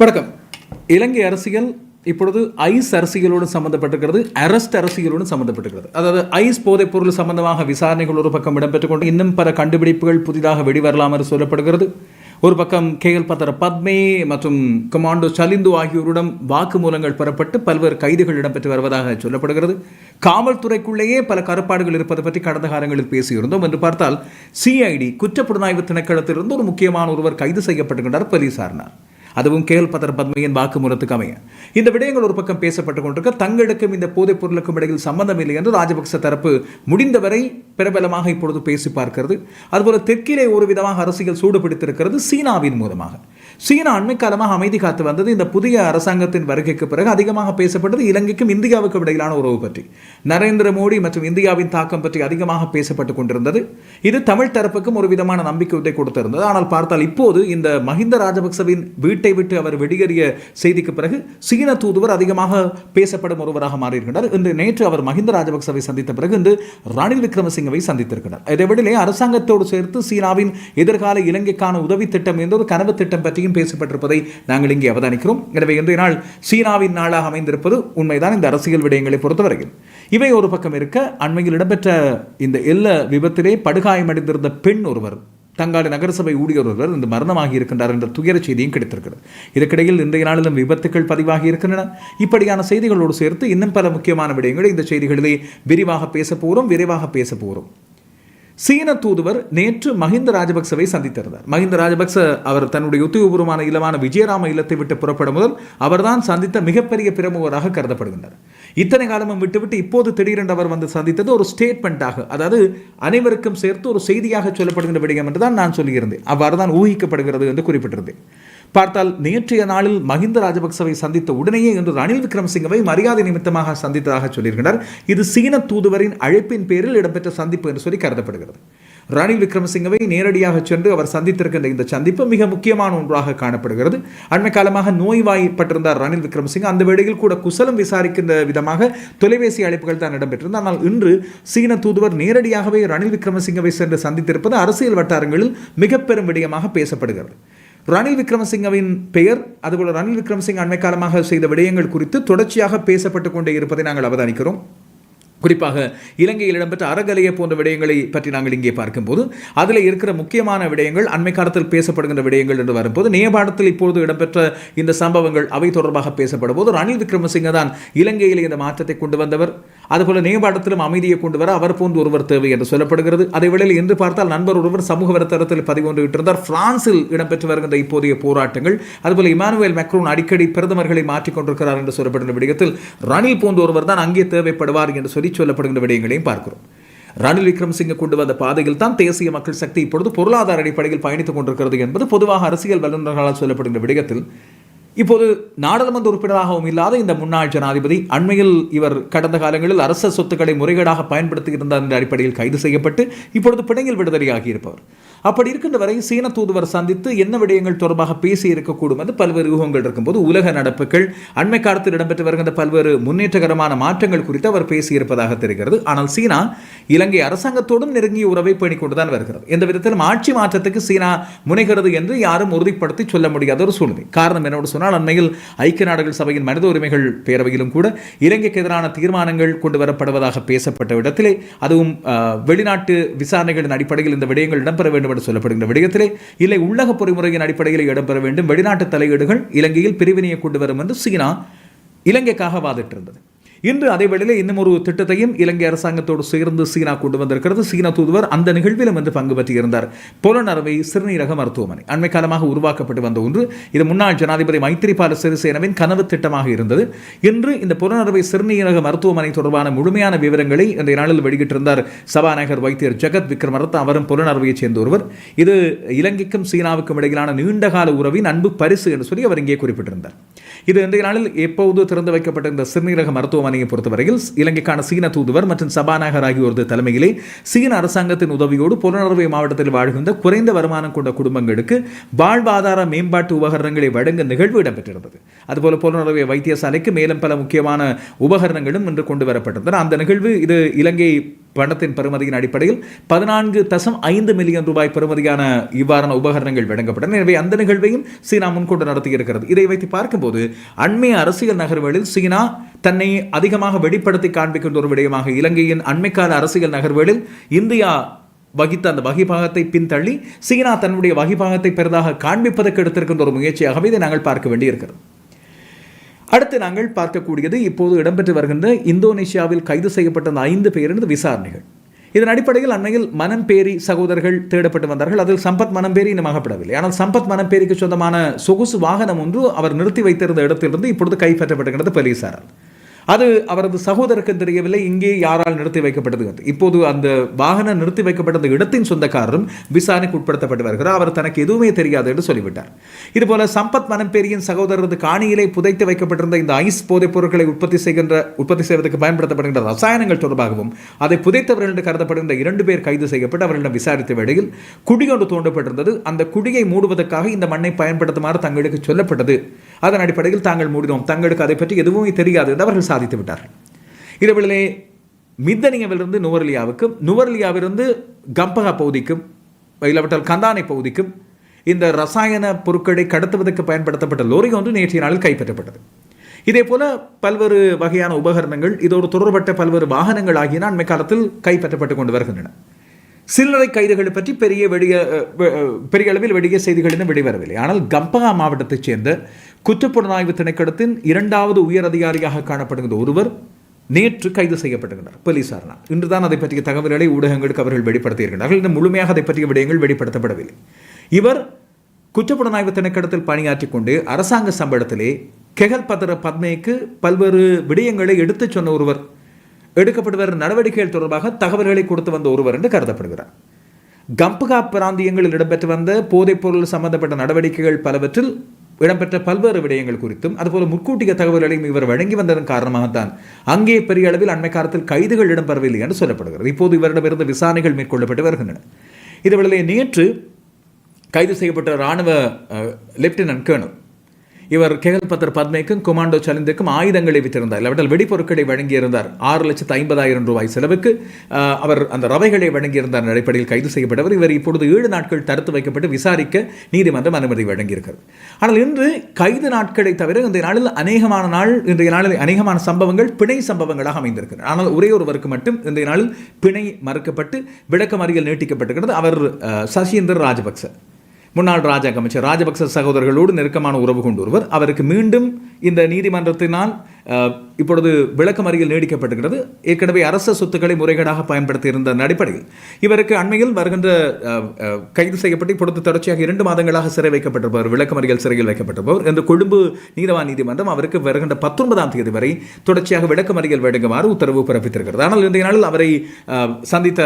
வணக்கம். இலங்கை அரசியல் இப்பொழுது ஐஸ் அரசியலோடு சம்பந்தப்பட்டிருக்கிறது அரெஸ்ட் அரசியலோடு சம்பந்தப்பட்டிருக்கிறது. அதாவது ஐஸ் போதைப் பொருள் சம்பந்தமாக விசாரணைகள் ஒரு பக்கம் இடம்பெற்றுக் கொண்டு இன்னும் பல கண்டுபிடிப்புகள் புதிதாக வெளிவரலாம் என்று சொல்லப்படுகிறது. ஒரு பக்கம் கே எல் பத்திர பத்மே மற்றும் கமாண்டோ சலிந்து ஆகியோரிடம் வாக்குமூலங்கள் பெறப்பட்டு பல்வேறு கைதுகள் இடம்பெற்று வருவதாக சொல்லப்படுகிறது. காவல்துறைக்குள்ளேயே பல கருப்பாடுகள் இருப்பது பற்றி கடந்த காலங்களில் பேசியிருந்தோம் என்று பார்த்தால் சிஐடி குற்றப்புலனாய்வு திணைக்களத்திலிருந்து ஒரு முக்கியமான ஒருவர் கைது செய்யப்பட்டுகின்றார் போலீசார்னார் அதுவும் கேஎல் பத்மையின் வாக்குமூலத்துக்கு அமைய. இந்த விடயங்கள் ஒரு பக்கம் பேசப்பட்டுக் கொண்டிருக்க தங்களுக்கும் இந்த போதைப் பொருளுக்கும் இடையில் சம்பந்தம் இல்லை என்று ராஜபக்ச தரப்பு முடிந்தவரை பிரபலமாக இப்பொழுது பேசி பார்க்கிறது. அதுபோல தெற்கிலே ஒரு விதமாக அரசியல் சூடு பிடித்திருக்கிறது சீனாவின் மூலமாக. சீனா அண்மைக்காலமாக அமைதி காத்து வந்தது. இந்த புதிய அரசாங்கத்தின் வருகைக்கு பிறகு அதிகமாக பேசப்பட்டது இலங்கைக்கும் இந்தியாவுக்கும் இடையிலான உறவு பற்றி. நரேந்திர மோடி மற்றும் இந்தியாவின் தாக்கம் பற்றி அதிகமாக பேசப்பட்டுக் கொண்டிருந்தது. இது தமிழ் தரப்புக்கும் ஒரு விதமான நம்பிக்கையை கொடுத்திருந்தது. ஆனால் பார்த்தால் இப்போது இந்த மஹிந்த ராஜபக்சவின் வீட்டை விட்டு அவர் வெளியேறிய செய்திக்கு பிறகு சீன தூதுவர் அதிகமாக பேசப்படும் ஒருவராக மாறியிருக்கிறார். இன்று நேற்று அவர் மஹிந்த ராஜபக்சவை சந்தித்த பிறகு இன்று ரணில் விக்ரமசிங்கவை சந்தித்திருக்கிறார். இதைவிடலே அரசாங்கத்தோடு சேர்த்து சீனாவின் எதிர்கால இலங்கைக்கான உதவி திட்டம் என்ற ஒரு கனவு திட்டம் பற்றியும் பற்றியும் பேசப்பட்டிருப்பதை நாங்கள் இங்கே அவதானிக்கிறோம். எனவே இன்றைய நாள் சீனாவின் நாளாக அமைந்திருப்பது உண்மைதான். இந்த அரசியல் விடயங்களை பொறுத்தவரையில் இவை ஒரு பக்கம் இருக்க அண்மையில் இடம்பெற்ற இந்த எல்ல விபத்திலே படுகாயமடைந்திருந்த பெண் ஒருவர் தங்காடு நகரசபை ஊழியர் ஒருவர் இந்த மரணமாகி இருக்கின்றார் என்ற துயர செய்தியும் கிடைத்திருக்கிறது. இதற்கிடையில் இன்றைய நாளிலும் விபத்துக்கள் பதிவாகி இருக்கின்றன. இப்படியான செய்திகளோடு சேர்த்து இன்னும் பல முக்கியமான விடயங்களை இந்த செய்திகளிலே விரிவாக பேச போகிறோம். விரைவாக பேச போகிறோம். சீன தூதுவர் நேற்று மஹிந்த ராஜபக்சவை சந்தித்திருந்தார். மஹிந்த ராஜபக்ச அவர் தன்னுடைய உத்தியோகபூர்வமான இல்லமான விஜயராம இல்லத்தை விட்டு புறப்படும் முதல் அவர்தான் சந்தித்த மிகப்பெரிய பிரமுகராக கருதப்படுகின்றார். இத்தனை காலமும் விட்டுவிட்டு இப்போது திடீரென்று அவர் வந்து சந்தித்தது ஒரு ஸ்டேட்மெண்ட்டாக அதாவது அனைவருக்கும் சேர்த்து ஒரு செய்தியாக சொல்லப்படுகின்ற விடயம் என்று தான் நான் சொல்லியிருந்தேன். அவ்வாறு தான் ஊகிக்கப்படுகிறது என்று குறிப்பிட்டிருந்தேன். பார்த்தால் நேற்றைய நாளில் மஹிந்த ராஜபக்சவை சந்தித்த உடனேயே இன்று ரணில் விக்ரமசிங்கவை மரியாதை நிமித்தமாக சந்தித்ததாக சொல்லியிருக்கிறார். இது சீன தூதுவரின் அழைப்பின் பேரில் இடம்பெற்ற சந்திப்பு என்று சொல்லி கருதப்படுகிறது. ரணில் விக்ரமசிங்கவை நேரடியாக சென்று அவர் சந்தித்திருக்கின்ற இந்த சந்திப்பு மிக முக்கியமான ஒன்றாக காணப்படுகிறது. அண்மை காலமாக நோய்வாய்ப்பட்டிருந்தார் ரணில் விக்ரமசிங்க. அந்த வேளையில் கூட குசலம் விசாரிக்கின்ற விதமாக தொலைபேசி அழைப்புகள் தான் இடம்பெற்றிருந்தது ஆனால் இன்று சீன தூதுவர் நேரடியாகவே ரணில் விக்ரமசிங்கவை சென்று சந்தித்திருப்பது அரசியல் வட்டாரங்களில் மிக பெரும் விடயமாக பேசப்படுகிறது. ரணில் விக்ரமசிங்கவின் பெயர் அதுபோல் ரணில் விக்ரமசிங்க அண்மை காலமாக செய்த விடயங்கள் குறித்து தொடர்ச்சியாக பேசப்பட்டு கொண்டே இருப்பதை நாங்கள் அவதானிக்கிறோம். குறிப்பாக இலங்கையில் இடம்பெற்ற அறகலையை போன்ற விடயங்களை பற்றி நாங்கள் இங்கே பார்க்கும்போது அதில் இருக்கிற முக்கியமான விடயங்கள் அண்மை காலத்தில் பேசப்படுகின்ற விடயங்கள் என்று வரும்போது நேபாளத்தில் இப்பொழுது இடம்பெற்ற இந்த சம்பவங்கள் அவை தொடர்பாக பேசப்படும் போது ரணில் விக்ரமசிங்க தான் இலங்கையில் இந்த மாற்றத்தை கொண்டு வந்தவர். அதுபோல நியமனத்திலும் அமைதியை கொண்டு வர அவர் போன்று ஒருவர் தேவை என்று சொல்லப்படுகிறது. அதே வேளையில் இன்று பார்த்தால் நண்பர் ஒருவர் சமூக வலைத்தளத்தில் பதிவொன்று விட்டிருந்தார் பிரான்சில் இடம்பெற்று வருகின்ற இப்போதைய போராட்டங்கள். அதுபோல இமானுவேல் மெக்ரோன் அடிக்கடி பிரதமர்களை மாற்றிக் கொண்டிருக்கிறார் என்று சொல்லப்படுகின்ற விடயத்தில் ரணில் போன்ற ஒருவர் தான் அங்கே தேவைப்படுவார் என்று சொல்லி சொல்லப்படுகின்ற விடயங்களையும் பார்க்கிறோம். ரணில் விக்ரமசிங்க கொண்டு வந்த பாதையில் தான் தேசிய மக்கள் சக்தி இப்பொழுது பொருளாதார அடிப்படையில் பயணித்துக் கொண்டிருக்கிறது என்பது பொதுவாக அரசியல் வல்லுநர்களால் சொல்லப்படுகின்ற விடயத்தில் இப்போது நாடாளுமன்ற உறுப்பினராகவும் இல்லாத இந்த முன்னாள் ஜனாதிபதி அண்மையில் இவர் கடந்த காலங்களில் அரச சொத்துக்களை முறைகேடாக பயன்படுத்தி இருந்தார் என்ற அடிப்படையில் கைது செய்யப்பட்டு இப்பொழுது பிணையில் விடுதலையாகி இருப்பவர். அப்படி இருக்கின்ற வரை சீன தூதுவர் சந்தித்து என்ன விடயங்கள் தொடர்பாக பேசி இருக்கக்கூடும் என்று பல்வேறு யூகங்கள் இருக்கும்போது உலக நடப்புகள் அண்மை காலத்தில் இடம்பெற்று வருகின்ற பல்வேறு முன்னேற்றகரமான மாற்றங்கள் குறித்து அவர் பேசியிருப்பதாக தெரிகிறது. ஆனால் சீனா இலங்கை அரசாங்கத்தோடும் நெருங்கிய உறவை பேணிக் கொண்டுதான் வருகிறது. எந்த விதத்திலும் ஆட்சி மாற்றத்துக்கு சீனா முனைகிறது என்று யாரும் உறுதிப்படுத்தி சொல்ல முடியாத ஒரு சூழ்நிலை. காரணம் என்னோடு சொன்னால் அண்மையில் ஐக்கிய நாடுகள் சபையின் மனித உரிமைகள் பேரவையிலும் கூட இலங்கைக்கு எதிரான தீர்மானங்கள் கொண்டு வரப்படுவதாக பேசப்பட்ட இடத்திலே அதுவும் வெளிநாட்டு விசாரணைகளின் அடிப்படையில் இந்த விடயங்கள் இடம்பெற வேண்டும் என்று சொல்லப்படுகின்ற விடயத்திலே இல்லை உள்ளக பொறிமுறையின் அடிப்படையில் இடம்பெற வேண்டும். வெளிநாட்டு தலையீடுகள் இலங்கையில் பிரிவினையை கொண்டு வரும் என்று சீனா இலங்கைக்காக வாதிட்டிருந்தது. இன்று அதே வேளையில் இன்னும் ஒரு திட்டத்தையும் இலங்கை அரசாங்கத்தோடு சேர்ந்து சீனா கொண்டு வந்திருக்கிறது. சீனா தூதுவர் அந்த நிகழ்விலும் வந்து பங்கு பற்றியிருந்தார் புலனறுவை சிறுநீரக மருத்துவமனை அண்மை காலமாக உருவாக்கப்பட்டு வந்த ஒன்று. இது முன்னாள் ஜனாதிபதி மைத்திரிபால சிறிசேனவின் கனவு திட்டமாக இருந்தது. இன்று இந்த புலனறுவை சிறுநீரக மருத்துவமனை தொடர்பான முழுமையான விவரங்களை இந்த நாளில் வெளியிட்டிருந்தார் சபாநாயகர் வைத்தியர் ஜெகத் விக்ரமரத். அவரும் புலனறுவையைச் சேர்ந்த ஒருவர். இது இலங்கைக்கும் சீனாவுக்கும் இடையிலான நீண்டகால உறவின் அன்பு பரிசு என்று சொல்லி அவர் இங்கே குறிப்பிட்டிருந்தார். இது இன்றைய நாளில் எப்போது திறந்து வைக்கப்பட்ட இந்த சிறுநீரக மருத்துவமனையை பொறுத்தவரையில் இலங்கைக்கான சீன தூதுவர் மற்றும் சபாநாயகர் ஆகியோரது தலைமையிலே சீன அரசாங்கத்தின் உதவியோடு புலனறுவை மாவட்டத்தில் வாழ்கின்ற குறைந்த வருமானம் கொண்ட குடும்பங்களுக்கு வாழ்வாதார மேம்பாட்டு உபகரணங்களை வழங்க நிகழ்வு இடம்பெற்றிருந்தது. அதுபோல புலனறுவை வைத்தியசாலைக்கு மேலும் பல முக்கியமான உபகரணங்களும் இன்று கொண்டு வரப்பட்டிருந்தன. அந்த நிகழ்வு இது இலங்கை பணத்தின் பெறுமதியின் அடிப்படையில் பதினான்கு தசம் ஐந்து மில்லியன் ரூபாய் பெறுமதியான இவ்வாறான உபகரணங்கள் வழங்கப்பட்டன. எனவே அந்த நிகழ்வையும் சீனா முன்கொண்டு நடத்தியிருக்கிறது. இதை வைத்து பார்க்கும்போது அண்மைய அரசியல் நகர்வுகளில் சீனா தன்னை அதிகமாக வெளிப்படுத்தி காண்பிக்கின்ற ஒரு விடயமாக இலங்கையின் அண்மைக்கால அரசியல் நகர்வுகளில் இந்தியா வகித்த அந்த வகிபாகத்தை பின்தள்ளி சீனா தன்னுடைய வகிபாகத்தை பெரிதாக காண்பிப்பதற்கு எடுத்திருக்கின்ற ஒரு முயற்சியாகவே இதை நாங்கள் பார்க்க வேண்டியிருக்கிறது. அடுத்து நாங்கள் பார்க்கக்கூடியது இப்போது இடம்பெற்று வருகின்ற இந்தோனேஷியாவில் கைது செய்யப்பட்ட அந்த ஐந்து பேரினது விசாரணைகள். இதன் அடிப்படையில் அண்மையில் மனம்பேரி சகோதரர்கள் தேடப்பட்டு வந்தார்கள். அதில் சம்பத் மனம்பேரி இன்னும் அகப்படவில்லை ஆனால் சம்பத் மனம்பேரிக்கு சொந்தமான சொகுசு வாகனம் ஒன்று அவர் நிறுத்தி வைத்திருந்த இடத்திலிருந்து இப்பொழுது கைப்பற்றப்பட்டிருக்கிறது போலீசாரால். அது அவரது சகோதரருக்கு தெரியவில்லை. இங்கே யாரால் நிறுத்தி வைக்கப்பட்டது? இப்போது அந்த வாகனம் நிறுத்தி வைக்கப்பட்ட இடத்தின் சொந்தக்காரரும் விசாரணைக்கு உட்படுத்தப்பட்டு வருகிறார். அவர் தனக்கு எதுவுமே தெரியாது என்று சொல்லிவிட்டார். இதுபோல சம்பத் மனம்பேரியின் சகோதரரது காணியிலே புதைத்து வைக்கப்பட்டிருந்த இந்த ஐஸ் போதைப் பொருட்களை உற்பத்தி செய்கின்ற உற்பத்தி செய்வதற்கு பயன்படுத்தப்படுகின்ற ரசாயனங்கள் தொடர்பாகவும் அதை புதைத்தவர்கள் என்று கருதப்படுகின்ற இரண்டு பேர் கைது செய்யப்பட்டு அவர்களிடம் விசாரித்த வேளையில் குடி ஒன்று தோண்டப்பட்டிருந்தது. அந்த குடியை மூடுவதற்காக இந்த மண்ணை பயன்படுத்துமாறு தங்களுக்கு சொல்லப்பட்டது. அதன் அடிப்படையில் தாங்கள் மூடினோம். தங்களுக்கு அதை பற்றி எதுவுமே தெரியாது என்று அவர்கள் சாதித்து விட்டார்கள். இரவிலே மித்தனியவிலிருந்து நுவர்லியாவுக்கும் நுவர்லியாவிலிருந்து கம்பகா பகுதிக்கும் இல்லாவிட்டால் கந்தானை பகுதிக்கும் இந்த ரசாயன பொருட்களை கடத்துவதற்கு பயன்படுத்தப்பட்ட லோரி ஒன்று நேற்றைய நாளில் கைப்பற்றப்பட்டது. இதே போல பல்வேறு வகையான உபகரணங்கள் இதோடு தொடர்பட்ட பல்வேறு வாகனங்கள் ஆகியன அண்மை காலத்தில் கைப்பற்றப்பட்டு கொண்டு வருகின்றன. சில்லறை கைதுகளை பற்றி பெரிய வெடிய பெரிய அளவில் வெடிய செய்திகளிலும் வெளிவரவில்லை. ஆனால் கம்பகா மாவட்டத்தைச் சேர்ந்த குற்றப்புலனாய்வு திணைக்களத்தின் இரண்டாவது உயர் அதிகாரியாக காணப்படுகின்ற ஒருவர் நேற்று கைது செய்யப்பட்டுகின்றார் போலீசாரினால் இன்றுதான் அதை பற்றிய தகவல்களை ஊடகங்களுக்கு அவர்கள் வெளிப்படுத்தியிருக்கிறார்கள். இன்னும் முழுமையாக அதை பற்றிய விடயங்கள் வெளிப்படுத்தப்படவில்லை. இவர் குற்றப்புலனாய்வு திணைக்களத்தில் பணியாற்றி கொண்டு அரசாங்க சம்பளத்திலே கெகல் பத்திர பத்மேக்கு பல்வேறு விடயங்களை எடுத்துச் சொன்ன ஒருவர் எடுக்கப்பட்டு வரும் நடவடிக்கைகள் தொடர்பாக தகவல்களை கொடுத்து வந்த ஒருவர் என்று கருதப்படுகிறார். கம்பகா பிராந்தியங்களில் இடம்பெற்று வந்த போதைப்பொருள் சம்பந்தப்பட்ட நடவடிக்கைகள் பலவற்றில் இடம்பெற்ற பல்வேறு விடயங்கள் குறித்தும் அதுபோல முற்கூட்டிய தகவல்களையும் இவர் வழங்கி வந்ததன் காரணமாகத்தான் அங்கே பெரிய அளவில் அண்மை காலத்தில் கைதுகள் இடம்பெறவில்லை என்று சொல்லப்படுகிறது. இப்போது இவரிடமிருந்து விசாரணைகள் மேற்கொள்ளப்பட்டு வருகின்றன. இதுவரையிலே நேற்று கைது செய்யப்பட்ட இராணுவ லெப்டினன்ட் கேர்னல் இவர் கேகல்பத்தர் பத்மேக்கும் கொமாண்டோ சலிந்துக்கும் ஆயுதங்களை வித்திருந்தார் இல்லாவிட்டால் வெடிப்பொருட்களை வழங்கியிருந்தார். ஆறு லட்சத்து ஐம்பதாயிரம் ரூபாய் செலவுக்கு அவர் அந்த ரவைகளை வழங்கியிருந்தார். அடிப்படையில் கைது செய்யப்பட்டவர். இவர் இப்பொழுது ஏழு நாட்கள் தடுத்து வைக்கப்பட்டு விசாரிக்க நீதிமன்றம் அனுமதி வழங்கியிருக்கிறது. ஆனால் இன்று கைது நாட்களை தவிர இந்த நாளில் அநேகமான நாள் இன்றைய நாளில் அநேகமான சம்பவங்கள் பிணை சம்பவங்களாக அமைந்திருக்கிறது. ஆனால் ஒரே ஒருவருக்கு மட்டும் இன்றைய நாளில் பிணை மறுக்கப்பட்டு விளக்கமறியல் நீட்டிக்கப்பட்டிருக்கிறது. அவர் சசீந்தர் ராஜபக்ச. முன்னாள் ராஜாங்க அமைச்சர் ராஜபக்ச சகோதரர்களோடு நெருக்கமான உறவு கொண்டு ஒருவர் அவருக்கு மீண்டும் இந்த நீதிமன்றத்தினால் இப்பொழுது விளக்கமறியல் நீடிக்கப்பட்டுகிறது ஏற்கனவே அரச சொத்துக்களை முறைகேடாக பயன்படுத்தியிருந்த அடிப்படையில். இவருக்கு அண்மையில் வருகின்ற கைது செய்யப்பட்டு இப்பொழுது தொடர்ச்சியாக இரண்டு மாதங்களாக சிறை வைக்கப்பட்டிருப்பவர் விளக்கமறியல் சிறையில் வைக்கப்பட்டிருப்பவர். இந்த கொழும்பு நீதவான் நீதிமன்றம் அவருக்கு வருகின்ற பத்தொன்பதாம் தேதி வரை தொடர்ச்சியாக விளக்கமறியல் வழங்குமாறு உத்தரவு பிறப்பித்திருக்கிறது. ஆனால் இன்றைய நாளில் அவரை சந்தித்த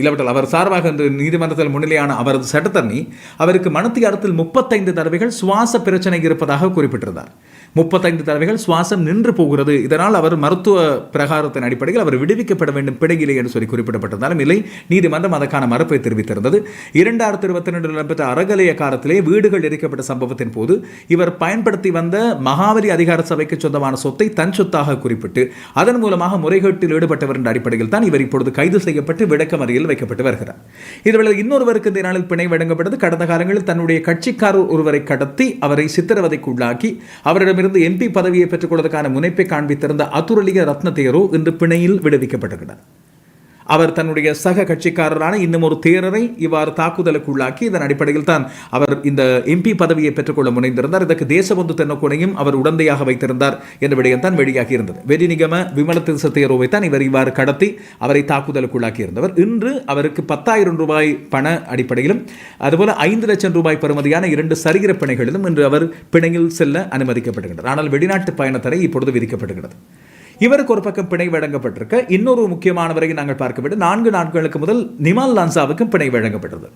இல்லாவிட்டால் அவர் சார்பாக இந்த நீதிமன்றத்தில் முன்னிலையான அவரது சட்டத்தரணி அவருக்கு மனத்தியாரத்தில் முப்பத்தைந்து தடவைகள் சுவாச பிரச்சனை இருப்பதாக குறிப்பிட்டிருந்தார். முப்பத்தைந்து தடவைகள் சுவாசம் நின்று போகிறது. இதனால் அவர் மருத்துவ பிரகாரத்தின் அடிப்படையில் அவர் விடுவிக்கப்பட வேண்டும் பிழையில்லை என்று சொல்லி குறிப்பிடப்பட்டிருந்தாலும் இல்லை. நீதிமன்றம் அதற்கான மறுப்பை தெரிவித்திருந்தது. இரண்டாயிரத்தி இருபத்தி ரெண்டு நடைபெற்ற அறகலைய காலத்திலே வீடுகள் எரிக்கப்பட்ட சம்பவத்தின் போது இவர் பயன்படுத்தி வந்த மகாவலி அதிகார சபைக்கு சொந்தமான சொத்தை தன் சொத்தாக குறிப்பிட்டு அதன் மூலமாக முறைகேட்டில் ஈடுபட்டவர் என்ற அடிப்படையில் தான் இவர் இப்பொழுது கைது செய்யப்பட்டு விளக்கமறியல் வைக்கப்பட்டு வருகிறார். இதுவேளை இன்னொருவருக்கு இந்த நாளில் பிணை வழங்கப்பட்டது. கடந்த காலங்களில் தன்னுடைய கட்சிக்காரர் ஒருவரை கடத்தி அவரை சித்திரவதைக்கு உள்ளாக்கி அவரிடம் அவரிடமிருந்து எம்பி பதவியை பெற்றுக் கொள்வதற்கான முனைப்பை காண்பித்திருந்த அதுரலிக ரத்ன தேரோ இன்று பிணையில் விடுவிக்கப்பட்டிருக்கிறார். அவர் தன்னுடைய சக கட்சிக்காரரான இன்னும் ஒரு தேரரை இவ்வாறு தாக்குதலுக்கு உள்ளாக்கி இதன் அடிப்படையில் தான் அவர் இந்த எம்பி பதவியை பெற்றுக்கொள்ள முனைந்திருந்தார். இதற்கு தேசபந்து தென்னக்குனையும் அவர் உடந்தையாக வைத்திருந்தார் என்ற விடயம் தான் வெளியாகி இருந்தது. வெடி நிகம விமல திருச தேரோவை தான் இவர் இவ்வாறு கடத்தி அவரை தாக்குதலுக்கு உள்ளாக்கி இருந்தவர். இன்று அவருக்கு பத்தாயிரம் ரூபாய் பண அடிப்படையிலும் அதுபோல ஐந்து லட்சம் ரூபாய் பெறுமதியான இரண்டு சரீர பிணைகளிலும் இன்று அவர் பிணையில் செல்ல அனுமதிக்கப்படுகின்றார். ஆனால் வெளிநாட்டு பயணத்தடை இப்பொழுது விதிக்கப்படுகிறது. இவருக்கு ஒரு பக்கம் பிணை வழங்கப்பட்டிருக்க. இன்னொரு முக்கியமானவரை நாங்கள் பார்க்கப்பட்டு நான்கு நாட்களுக்கு முதல் நிமால் லான்சாவுக்கும் பிணை வழங்கப்பட்டது.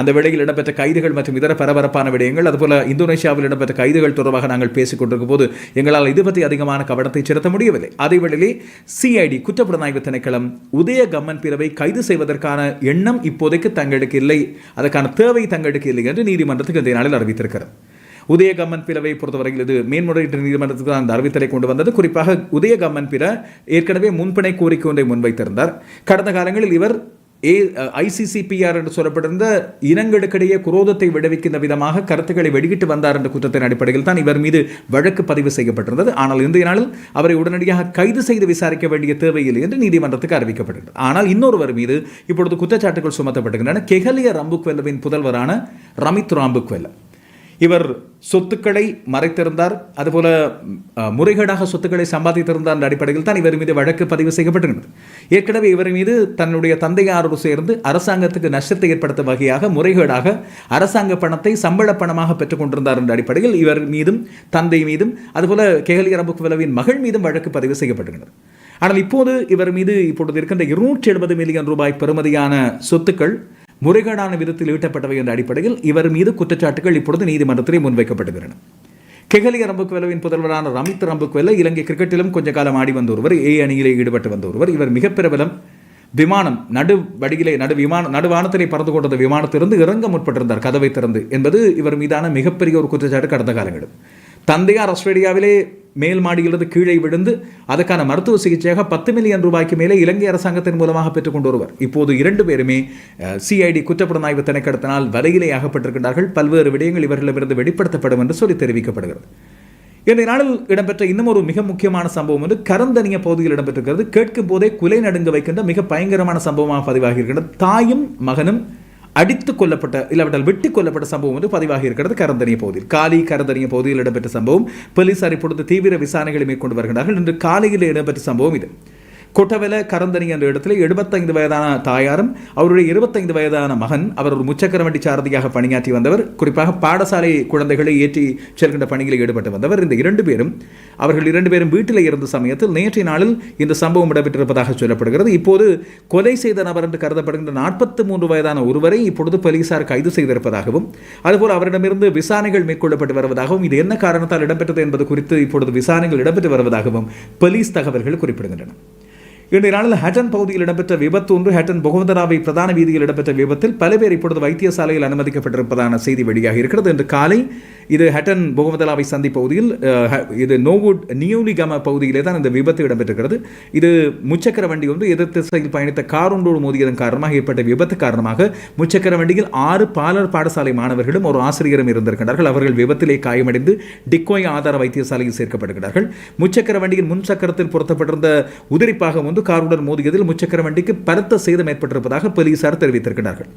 அந்த வேளையில் இடம்பெற்ற கைதுகள் மற்றும் இதர பரபரப்பான விடயங்கள் அதுபோல இந்தோனேஷியாவில் இடம்பெற்ற கைதுகள் தொடர்பாக நாங்கள் பேசிக் கொண்டிருக்கும் போது எங்களால் இது பற்றி அதிகமான கவனத்தை செலுத்த முடியவில்லை. அதே வேளையிலே சிஐடி குற்றப்புலனாய்வு திணைக்களம் உதய கம்மன் பிறவை கைது செய்வதற்கான எண்ணம் இப்போதைக்கு தங்களுக்கு இல்லை. அதற்கான தேவை தங்களுக்கு இல்லை என்று நீதிமன்றத்துக்கு இந்த நாளில் அறிவித்திருக்கிறது. உதயகம்மன் பிறவை பொறுத்தவரையில் இது மேன்முறையீட்டு நீதிமன்றத்துக்கு அந்த அறிவித்தலை கொண்டு வந்தது. குறிப்பாக உதயகம்மன் பிற ஏற்கனவே முன்பணை கோரிக்கை ஒன்றை முன்வைத்திருந்தார். கடந்த காலங்களில் இவர் ஏ ஐசிசிபிஆர் என்று சொல்லப்பட்டிருந்த இனங்களுக்கிடையே குரோதத்தை விடுவிக்கின்ற விதமாக கருத்துக்களை வெளியிட்டு வந்தார் என்ற குற்றத்தின் அடிப்படையில் தான் இவர் மீது வழக்கு பதிவு செய்யப்பட்டிருந்தது. ஆனால் இன்றைய நாளில் அவரை உடனடியாக கைது செய்து விசாரிக்க வேண்டிய தேவையில்லை என்று நீதிமன்றத்துக்கு அறிவிக்கப்பட்டது ஆனால் இன்னொருவர் மீது இப்பொழுது குற்றச்சாட்டுகள் சுமத்தப்பட்டுகின்றன கெகலிய ரம்புக்வெல்லவின் புதல்வரான ரமித் ராம்புக்வெல்ல இவர் சொத்துக்களை மறைத்திருந்தார். அதுபோல முறைகேடாக சொத்துக்களை சம்பாதித்திருந்தார் என்ற அடிப்படையில் தான் இவர் மீது வழக்கு பதிவு செய்யப்பட்டிருந்தது. ஏற்கனவே இவர் மீது தன்னுடைய தந்தையாரோடு சேர்ந்து அரசாங்கத்துக்கு நஷ்டத்தை ஏற்படுத்த வகையாக முறைகேடாக அரசாங்க பணத்தை சம்பள பணமாக பெற்றுக் கொண்டிருந்தார் என்ற அடிப்படையில் இவர் மீதும் தந்தை மீதும் அதுபோல கேகலி அரபுக்குவலவின் மகள் மீதும் வழக்கு பதிவு செய்யப்பட்டிருந்தது. ஆனால் இப்போது இவர் மீது இப்பொழுது இருக்கின்ற இருநூற்றி எழுபது மில்லியன் ரூபாய் பெறுமதியான சொத்துக்கள் முறைகேடான விதத்தில் ஈட்டப்பட்டவை என்ற அடிப்படையில் இவர் மீது குற்றச்சாட்டுகள் இப்பொழுது நீதிமன்றத்திலே முன்வைக்கப்படுகின்றன. கெகலிய ரம்புக்வெலவின் புதல்வரான ரமித் ரம்புக்வெல்ல இலங்கை கிரிக்கெட்டிலும் கொஞ்ச காலம் ஆடி வந்த ஒருவர் ஏ அணியிலே ஈடுபட்டு வந்த ஒருவர். இவர் மிக பிரபலம். விமானம் நடு வடிகிலே நடு விமான நடுவானத்திலே பறந்து கொண்ட விமானத்திலிருந்து இறங்க முற்பட்டிருந்தார் கதவை திறந்து. என்பது இவர் மீதான மிகப்பெரிய ஒரு குற்றச்சாட்டு கடந்த காலங்களில். தந்தையார் ஆஸ்திரேலியாவிலே மேல் மாடியிலிருந்து கீழே விழுந்து அதற்கான மருத்துவ சிகிச்சையாக பத்து மில்லியன் ரூபாய்க்கு மேலே இலங்கை அரசாங்கத்தின் மூலமாக பெற்றுக்கொண்டு வருவர். இப்போது இரண்டு பேருமே சிஐடி குற்றப்புலனாய்வு திணைக்கடத்தினால் வலையிலே அகப்பட்டிருக்கின்றார்கள். பல்வேறு விடயங்கள் இவர்களிடமிருந்து வெளிப்படுத்தப்படும் என்று சொல்லி தெரிவிக்கப்படுகிறது. இன்றைய நாளில் இடம்பெற்ற இன்னும் ஒரு மிக முக்கியமான சம்பவம் வந்து கரந்தனிய பகுதியில் இடம்பெற்றிருக்கிறது. கேட்கும் போதே குலை நடுங்க வைக்கின்ற மிக பயங்கரமான சம்பவமாக பதிவாகி தாயும் மகனும் அடித்து கொல்லப்பட்ட இல்லாவிட்டால் வெட்டி கொல்லப்பட்ட சம்பவம் வந்து பதிவாகி இருக்கிறது. கரந்தனிய பகுதியில் காலி கரந்தனிய பகுதியில் இடம்பெற்ற சம்பவம். போலீசார் இப்பொழுது தீவிர விசாரணைகளை மேற்கொண்டு வருகிறார்கள். இன்று காலையில் இடம்பெற்ற சம்பவம் இது. கொட்டவெல கரந்தனி என்ற இடத்துல எழுபத்தைந்து வயதான தாயாரும் அவருடைய இருபத்தைந்து வயதான மகன் அவர் ஒரு முச்சக்கர வண்டி சாரதியாக பணியாற்றி வந்தவர். குறிப்பாக பாடசாலை குழந்தைகளை ஏற்றி செல்கின்ற பணியில் ஈடுபட்டு வந்தவர். இந்த இரண்டு பேரும் அவர்கள் இரண்டு பேரும் வீட்டில் இருந்த சமயத்தில் நேற்றைய நாளில் இந்த சம்பவம் இடம்பெற்றிருப்பதாக சொல்லப்படுகிறது. இப்போது கொலை செய்த நபர் என்று கருதப்படுகின்ற நாற்பத்தி மூன்று வயதான ஒருவரை இப்பொழுது போலீசார் கைது செய்திருப்பதாகவும் அதுபோல் அவரிடமிருந்து விசாரணைகள் மேற்கொள்ளப்பட்டு வருவதாகவும் இது என்ன காரணத்தால் இடம்பெற்றது என்பது குறித்து இப்பொழுது விசாரணைகள் இடம்பெற்று வருவதாகவும் போலீஸ் தகவல்கள் குறிப்பிடுகின்றன. இன்றைய நாளில் ஹட்டன் பகுதியில் இடம்பெற்ற விபத்து ஒன்று ஹட்டன் பொகவந்தராவை பிரதான வீதியில் இடம்பெற்ற விபத்தில் பல பேர் இப்பொழுது வைத்தியசாலையில் அனுமதிக்கப்பட்டிருப்பதான செய்தி வெளியாக இருக்கிறது. இன்று காலை இது ஹட்டன் பொகவந்தலாவை சந்தி பகுதியில் இது நோவுட் நியூலிகம பகுதியிலே தான் இந்த விபத்து இடம்பெற்றிருக்கிறது. இது முச்சக்கர வண்டி வந்து எதிர் திசையில் பயணித்த கார் ஒன்றோடு மோதியதன் காரணமாக ஏற்பட்ட விபத்து காரணமாக முச்சக்கர வண்டியில் ஆறு பாலர் பாடசாலை மாணவர்களும் ஒரு ஆசிரியரும் இருந்திருக்கிறார்கள். அவர்கள் விபத்திலே காயமடைந்து டிக்கோய் ஆதார வைத்தியசாலையில் சேர்க்கப்படுகிறார்கள். முச்சக்கர வண்டியின் முன் சக்கரத்தில் பொருத்தப்பட்டிருந்த உதிரிப்பாக வந்து காருடன் மோதியதில் முச்சக்கர வண்டிக்கு பலத்த சேதம் ஏற்பட்டிருப்பதாக போலீசார் தெரிவித்திருக்கிறார்கள்.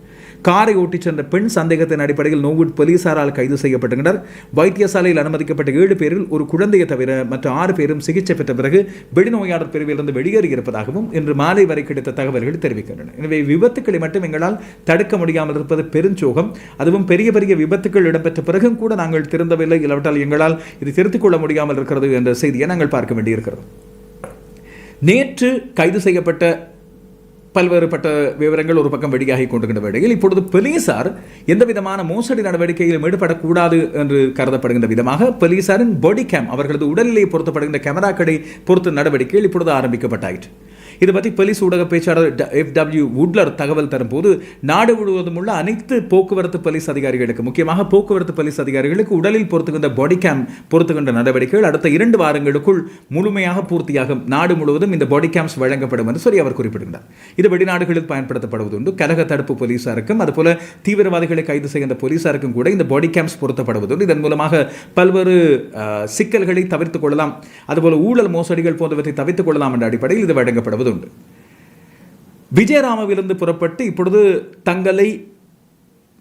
காரை ஓட்டிச் சென்ற பெண் சந்தேகத்தின் அடிப்படையில் நோவுட் போலீசாரால் கைது செய்யப்பட்டுள்ளனர் வைத்தியசாலையில் அனுமதிக்கப்பட்ட ஏழு பேரில் ஒரு குழந்தையை தவிர மற்ற ஆறு பேரும் சிகிச்சை பெற்ற பிறகு வெளிநோயாளர் பிரிவிலிருந்து வெளியேறியிருப்பதாகவும் இன்று மாலை வரை கிடைத்த தகவல்கள் தெரிவிக்கின்றன. எனவே விபத்துக்களை மட்டும் எங்களால் தடுக்க முடியாமல் இருப்பது பெருஞ்சோகம். அதுவும் பெரிய பெரிய விபத்துக்கள் இடம்பெற்ற பிறகும் கூட நாங்கள் திருந்தவில்லை. இல்லாவிட்டால் எங்களால் இது திருத்திக் கொள்ள முடியாமல் இருக்கிறது என்ற செய்தியை நாங்கள் பார்க்க வேண்டியிருக்கிறது. நேற்று கைது செய்யப்பட்ட பல்வேறுபட்ட விவரங்கள் ஒரு பக்கம் வெளியாகி கொண்டிருக்கின்ற வேளையில் இப்பொழுது போலீசார் எந்த விதமான மோசடி நடவடிக்கையிலும் ஈடுபடக்கூடாது என்று கருதப்படுகின்ற விதமாக போலீசாரின் பாடி கேம் அவர்களது உடலிலே பொருத்தப்படுகின்ற கேமராக்களை பொறுத்த நடவடிக்கைகள் இப்பொழுது ஆரம்பிக்கப்பட்டாயிற்று. இது பற்றி போலீஸ் ஊடக பேச்சாளர் எஃப் டபிள்யூ வுட்லர் தகவல் தரும்போது நாடு முழுவதும் உள்ள அனைத்து போக்குவரத்து போலீஸ் அதிகாரிகளுக்கு முக்கியமாக போக்குவரத்து போலீஸ் அதிகாரிகளுக்கு உடலில் பொருத்துகின்ற பாடி கேம் பொருத்துகின்ற நடவடிக்கைகள் அடுத்த இரண்டு வாரங்களுக்குள் முழுமையாக பூர்த்தியாகும். நாடு முழுவதும் இந்த பாடி கேம்ஸ் வழங்கப்படும் என்று சொல்லி அவர் குறிப்பிடுகிறார் இது வெளிநாடுகளில் பயன்படுத்தப்படுவது உண்டு கலக தடுப்பு போலீசாருக்கும் அதுபோல தீவிரவாதிகளை கைது செய்கின்ற போலீசாருக்கும் கூட இந்த பாடி கேம்ஸ் பொருத்தப்படுவது உண்டு இதன் மூலமாக பல்வேறு சிக்கல்களை தவிர்த்துக் கொள்ளலாம். அதுபோல ஊழல் மோசடிகள் போன்றவற்றை தவிர்த்துக் கொள்ளலாம் என்ற அடிப்படையில் இது வழங்கப்படுவது உண்டு விஜயராமவிலிருந்து புறப்பட்டு இப்பொழுது தங்களை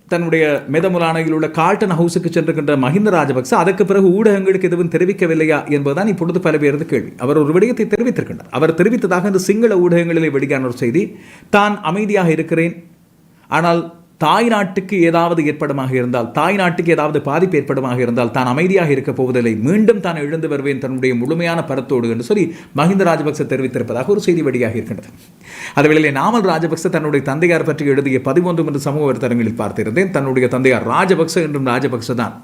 தன்னுடைய மெதமுலானையில் உள்ள கால்டன் ஹவுஸுக்கு சென்றுகின்ற மஹிந்த ராஜபக்ச அதற்கு பிறகு ஊடகங்களுக்கு எதுவும் தெரிவிக்கவில்லையா என்பதுதான் இப்பொழுது பல பேரது கேள்வி. அவர் ஒரு விடயத்தை தெரிவித்திருக்கின்றார். அவர் தெரிவித்ததாக இந்த சிங்கள ஊடகங்களிலே வெளியான ஒரு செய்தி தான் அமைதியாக இருக்கிறேன் ஆனால் தாய் நாட்டுக்கு ஏதாவது ஏற்படமாக இருந்தால் தாய் நாட்டுக்கு ஏதாவது பாதிப்பு ஏற்படமாக இருந்தால் தான் அமைதியாக இருக்கப் போவதில்லை. மீண்டும் தான் எழுந்து வருவேன் தன்னுடைய முழுமையான பரத்தோடு என்று சொல்லி மஹிந்த ராஜபக்ச தெரிவித்திருப்பதாக ஒரு செய்தி வெளியாக இருக்கின்றது. அதுவேளையில் நாமல் ராஜபக்ச தன்னுடைய தந்தையார் பற்றி எழுதிய பதிமூன்று என்று சமூக வலைத்தளங்களில் பார்த்திருந்தேன். தன்னுடைய தந்தையார் ராஜபக்ச என்றும் ராஜபக்ச தான்.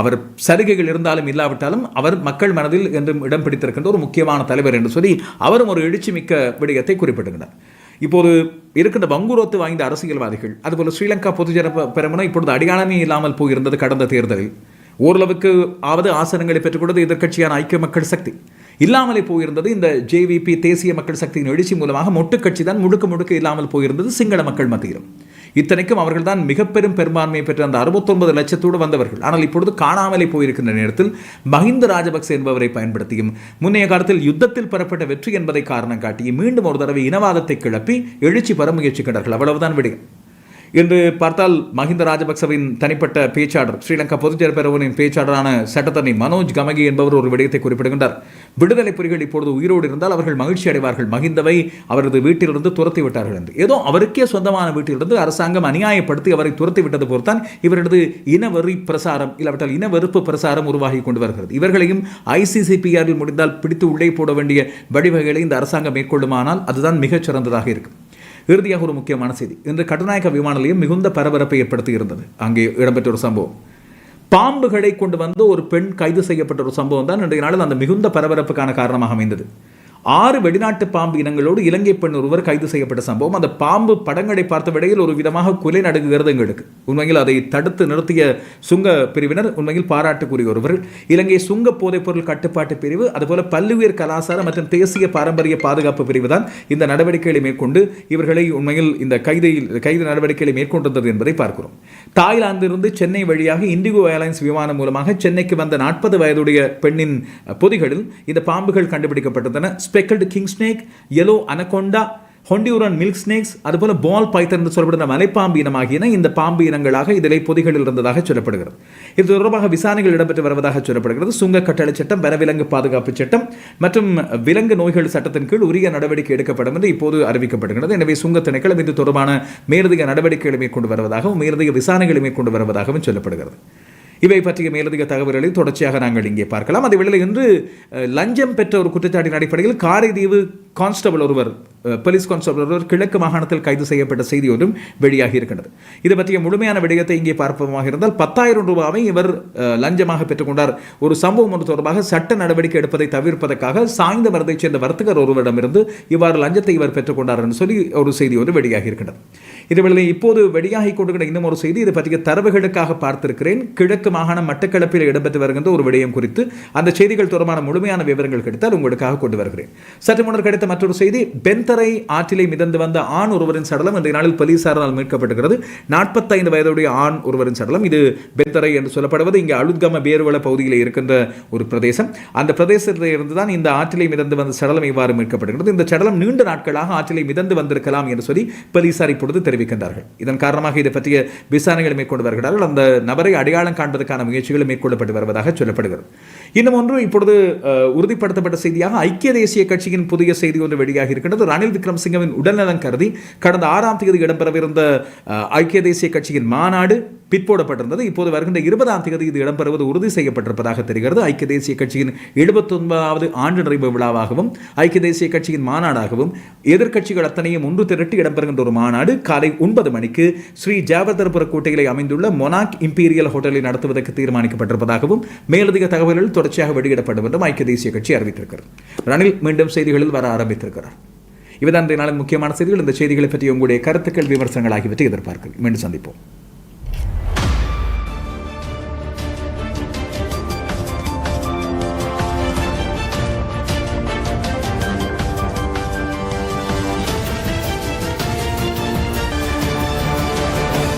அவர் சலுகைகள் இருந்தாலும் இல்லாவிட்டாலும் அவர் மக்கள் மனதில் என்றும் இடம் பிடித்திருக்கின்ற ஒரு முக்கியமான தலைவர் என்று சொல்லி அவரும் ஒரு எழுச்சி மிக்க விடயத்தை குறிப்பிடுகிறார் இப்போது இருக்கின்ற வங்குரோத்து வாய்ந்த அரசியல்வாதிகள் அதுபோல் ஸ்ரீலங்கா பொதுஜன ப- இப்பொழுது அடையாளமே இல்லாமல் போயிருந்தது கடந்த தேர்தலில். ஓரளவுக்கு ஆவது ஆசனங்களை பெற்றுக்கொண்டது எதிர்கட்சியான ஐக்கிய மக்கள் சக்தி. இல்லாமலே போயிருந்தது இந்த ஜேவிபி தேசிய மக்கள் சக்தியின் எழுச்சி மூலமாக மொட்டு கட்சி தான் முழுக்க முழுக்க இல்லாமல் போயிருந்தது சிங்கள மக்கள் மத்தியிலும். இத்தனைக்கும் அவர்கள் தான் மிக பெரும் பெரும்பான்மை பெற்ற அந்த அறுபத்தொன்பது லட்சத்தோடு வந்தவர்கள். ஆனால் இப்பொழுது காணாமலே போயிருக்கின்ற நேரத்தில் மஹிந்த ராஜபக்சே என்பவரை பயன்படுத்தியும் முன்னைய காலத்தில் யுத்தத்தில் பெறப்பட்ட வெற்றி என்பதை காரணம் காட்டியும் மீண்டும் ஒரு தடவை இனவாதத்தை கிளப்பி எழுச்சி பெற முயற்சிக்கிறார்கள் அவ்வளவுதான் விடுகிறேன் இன்று பார்த்தால் மஹிந்த ராஜபக்சவின் தனிப்பட்ட பேச்சாளர் ஸ்ரீலங்கா பொதுச்செயல் பேரவனின் பேச்சாளரான சட்டத்தனி மனோஜ் கமகி என்பவர் ஒரு விடயத்தை குறிப்பிடுகின்றார். விடுதலை புலிகள் இப்பொழுது உயிரோடு இருந்தால் அவர்கள் மகிழ்ச்சி அடைவார்கள். மஹிந்தவை அவரது வீட்டிலிருந்து துரத்தி விட்டார்கள் என்று. ஏதோ அவருக்கே சொந்தமான வீட்டிலிருந்து அரசாங்கம் அநியாயப்படுத்தி அவரை துரத்தி விட்டது போல்தான் இவரது இனவெறி பிரசாரம் இல்லாவிட்டால் இன வெறுப்பு பிரசாரம் உருவாகி கொண்டு வருகிறது. இவர்களையும் ஐசிசிபிஆரில் முடிந்தால் பிடித்து உள்ளே போட வேண்டிய வழிவகைகளை இந்த அரசாங்கம் மேற்கொள்ளுமானால் அதுதான் மிகச் சிறந்ததாக இருக்கும். இறுதியாக ஒரு முக்கியமான செய்தி. இன்று கட்டுநாயக்க விமான நிலையம் மிகுந்த பரபரப்பை ஏற்படுத்தி இருந்தது அங்கே இடம்பெற்ற ஒரு சம்பவம். பாம்புகளை கொண்டு வந்து ஒரு பெண் கைது செய்யப்பட்ட ஒரு சம்பவம் தான் இன்றைய நாளில் அந்த மிகுந்த பரபரப்புக்கான காரணமாக அமைந்தது. ஆறு வெளிநாட்டு பாம்பு இனங்களோடு இலங்கை பெண் ஒருவர் கைது செய்யப்பட்ட சம்பவம். அந்த பாம்பு படங்களை பார்த்த விடையில் ஒரு விதமாக குலை நடுங்குகிறது எங்களுக்கு. உண்மையில் அதை தடுத்து நிறுத்திய சுங்க பிரிவினர் உண்மையில் பாராட்டுக்குரிய ஒருவர் இலங்கை சுங்க போதைப்பொருள் கட்டுப்பாட்டு பிரிவு அதுபோல பல்லுயிர் கலாசார மற்றும் தேசிய பாரம்பரிய பாதுகாப்பு பிரிவு தான் இந்த நடவடிக்கைகளை மேற்கொண்டு இவர்களை உண்மையில் இந்த கைதையில் கைது நடவடிக்கைகளை மேற்கொண்டிருந்தது என்பதை பார்க்கிறோம். தாய்லாந்திலிருந்து சென்னை வழியாக இண்டிகோ ஏர்லைன்ஸ் விமானம் மூலமாக சென்னைக்கு வந்த நாற்பது வயதுடைய பெண்ணின் பொதிகளில் இந்த பாம்புகள் கண்டுபிடிக்கப்பட்டிருந்தன. Speckled king snake yellow anaconda Honduran milk snakes அதுபோல பால் பைத்தன் என்று சொல்லப்படுகிற மலைப்பாம்பு இனமாகியன இந்த பாம்பு இனங்களாக இதிலே பொதிகளில் இருந்ததாக சொல்லப்படுகிறது. இது தொடர்பாக விசாரணைகள் இடம்பெற்று வருவதாக சொல்லப்படுகிறது. சுங்க கட்டளை சட்டம் வனவிலங்கு பாதுகாப்பு சட்டம் மற்றும் விலங்கு நோய்கள் சட்டத்தின் கீழ் உரிய நடவடிக்கை எடுக்கப்படும் என்று இப்போது அறிவிக்கப்படுகிறது. எனவே சுங்க திணைக்களம் இது தொடர்பான மேலதிக நடவடிக்கைகளை மேற்கொண்டு வருவதாகவும் மேலதிக விசாரணைகளை மேற்கொண்டு வருவதாகவும் சொல்லப்படுகிறது. இவை பற்றிய மேலதிக தகவல்களை தொடர்ச்சியாக நாங்கள் இங்கே பார்க்கலாம். அதே வேளையில் இன்று லஞ்சம் பெற்ற ஒரு குற்றச்சாட்டின் அடிப்படையில் காரைதீவு கான்ஸ்டபிள் ஒருவர் போலீஸ் கான்ஸ்டபிள் ஒருவர் கிழக்கு மாகாணத்தில் கைது செய்யப்பட்ட செய்தி ஒன்றும் வெளியாகி இருக்கின்றது. இது பற்றிய முழுமையான விடயத்தை இங்கே பார்ப்போமாக இருந்தால் பத்தாயிரம் ரூபாவை இவர் லஞ்சமாக பெற்றுக்கொண்டார். ஒரு சம்பவம் ஒன்று தொடர்பாக சட்ட நடவடிக்கை எடுப்பதை தவிர்ப்பதற்காக சாய்ந்த மரத்தைச் சேர்ந்த வர்த்தகர் ஒருவரிடமிருந்து இவ்வாறு லஞ்சத்தை இவர் பெற்றுக்கொண்டார் என்று சொல்லி ஒரு செய்தி ஒன்று வெளியாகி இருக்கின்றது. இதுவேளை இப்போது வெளியாகி கொண்டிருக்கிற இன்னும் ஒரு செய்தி இது பற்றிய தரவுகளுக்காக பார்த்திருக்கிறேன். கிழக்கு கிழக்கு மாகாணம் மட்டக்களப்பில் இடம்பெற்று வருகின்ற ஒரு விடயம் குறித்து அந்த செய்திகள் தொடர்பான முழுமையான விவரங்கள் கிடைத்தால் உங்களுக்காக கொண்டு வருகிறேன். சற்று முன்னர் கிடைத்த மற்றொரு செய்தி பென்தரை ஆற்றிலே மிதந்து வந்த ஆண் ஒருவரின் சடலம் இன்றைய நாளில் போலீசாரால் மீட்கப்பட்டிருக்கிறது. நாற்பத்தைந்து வயதுடைய ஆண் ஒருவரின் சடலம் இது பென்தரை என்று சொல்லப்படுவது. இங்கே அழுத்கம பேருவள பகுதியில் இருக்கின்ற ஒரு பிரதேசம். அந்த பிரதேசத்தில் இருந்துதான் இந்த ஆற்றிலே மிதந்து வந்த சடலம் இவ்வாறு மீட்கப்படுகிறது. இந்த சடலம் நீண்ட நாட்களாக ஆற்றிலே மிதந்து வந்திருக்கலாம் என்று சொல்லி போலீசார் இப்பொழுது தெரிவிக்கின்றார்கள். இதன் காரணமாக இதை பற்றிய விசாரணைகளை மேற்கொண்டு வருகிறார்கள். அந்த நபரை அடையாளம் காண்பதற்கான முயற்சிகள் மேற்கொள்ளப்பட்டு வருவதாக சொல்லப்படுகிறது. இன்னும் ஒன்று இப்பொழுது உறுதிப்படுத்தப்பட்ட செய்தியாக ஐக்கிய தேசிய கட்சியின் புதிய செய்தி ஒன்று வெளியாகி இருக்கின்றது. ரணில் விக்ரமசிங்கவின் உடல்நலம் கருதி கடந்த ஆறாம் தேதி இடம்பெறவிருந்த ஐக்கிய தேசிய கட்சியின் மாநாடு பிற்போடப்பட்டிருந்தது. இப்போது வருகின்ற இருபதாம் தேதி இது இடம்பெறுவது உறுதி செய்யப்பட்டிருப்பதாக தெரிகிறது. ஐக்கிய தேசிய கட்சியின் எழுபத்தொன்பதாவது ஆண்டு நிறைவு விழாவாகவும் ஐக்கிய தேசிய கட்சியின் மாநாடாகவும் எதிர்க்கட்சிகள் அத்தனையும் ஒன்று திரட்டி இடம்பெறுகின்ற ஒரு மாநாடு காலை ஒன்பது மணிக்கு ஸ்ரீ ஜாவர்தர்புர கோட்டையிலே அமைந்துள்ள மொனாக் இம்பீரியல் ஹோட்டலில் நடத்துவதற்கு தீர்மானிக்கப்பட்டிருப்பதாகவும் மேலதிக தகவல்கள் தொடர்ச்சியாக வெளியிடப்படும் என்றும் ஐக்கிய தேசிய கட்சி அறிவித்திருக்கிறது. ரணில் மீண்டும் செய்திகளில் வர ஆரம்பித்திருக்கிறார். இவைதான் இன்றைய நாளின் முக்கியமான செய்திகள். இந்த செய்திகளை பற்றி உங்களுடைய கருத்துக்கள் விமர்சனங்கள் ஆகியவற்றை எதிர்பார்க்கிறேன் மீண்டும் சந்திப்போம்.